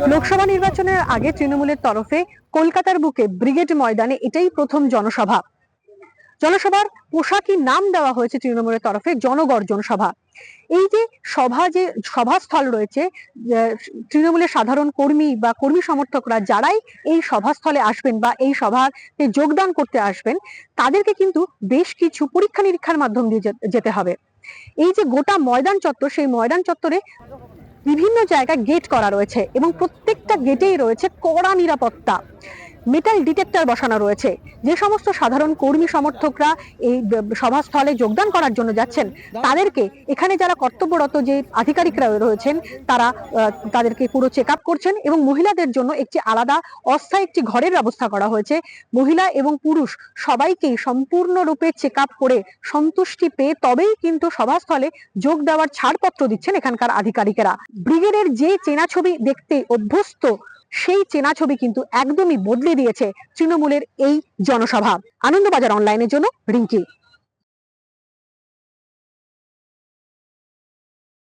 লোকসভা নির্বাচনের আগে তৃণমূলের তরফে কলকাতার বুকে ব্রিগেড ময়দানে এটাই প্রথম জনসভা। জনসভার পোশাকি নাম দেওয়া হয়েছে তৃণমূলের তরফে জনগর্জন সভা এই যে সভা যে সভাস্থল রয়েছে তৃণমূলের সাধারণ কর্মী বা কর্মী সমর্থকরা যারাই এই সভাস্থলে আসবেন বা এই সভাতে যোগদান করতে আসবেন, তাদেরকে কিন্তু বেশ কিছু পরীক্ষা নিরীক্ষার মাধ্যম দিয়ে যেতে হবে। এই যে গোটা ময়দান চত্বর, সেই ময়দান চত্বরে বিভিন্ন জায়গায় গেট করা রয়েছে এবং প্রত্যেকটা গেটেই রয়েছে কড়া নিরাপত্তা। মেটাল ডিটেক্টর বসানো রয়েছে। যে সমস্ত সাধারণ কর্মী সমর্থকরা এই সভাস্থলে যোগদান করার জন্য যাচ্ছেন, তাদেরকে এখানে যারা কর্তব্যরত যে আধিকারিকরা রয়েছেন, তারা তাদেরকে পুরো চেক আপ করছেন এবং মহিলাদের জন্য একটি আলাদা অস্থায়ী একটি ঘরের ব্যবস্থা করা হয়েছে। মহিলা এবং পুরুষ সবাইকেই সম্পূর্ণরূপে চেক আপ করে সন্তুষ্টি পেয়ে তবেই কিন্তু সভাস্থলে যোগ দেওয়ার ছাড়পত্র দিচ্ছেন এখানকার আধিকারিকেরা। ব্রিগেডের যে চেনা ছবি দেখতে অভ্যস্ত সেই চেনা ছবি কিন্তু একদমই বদলে দিয়েছে তৃণমূলের এই জনসভা আনন্দবাজার অনলাইনের জন্য রিঙ্কি।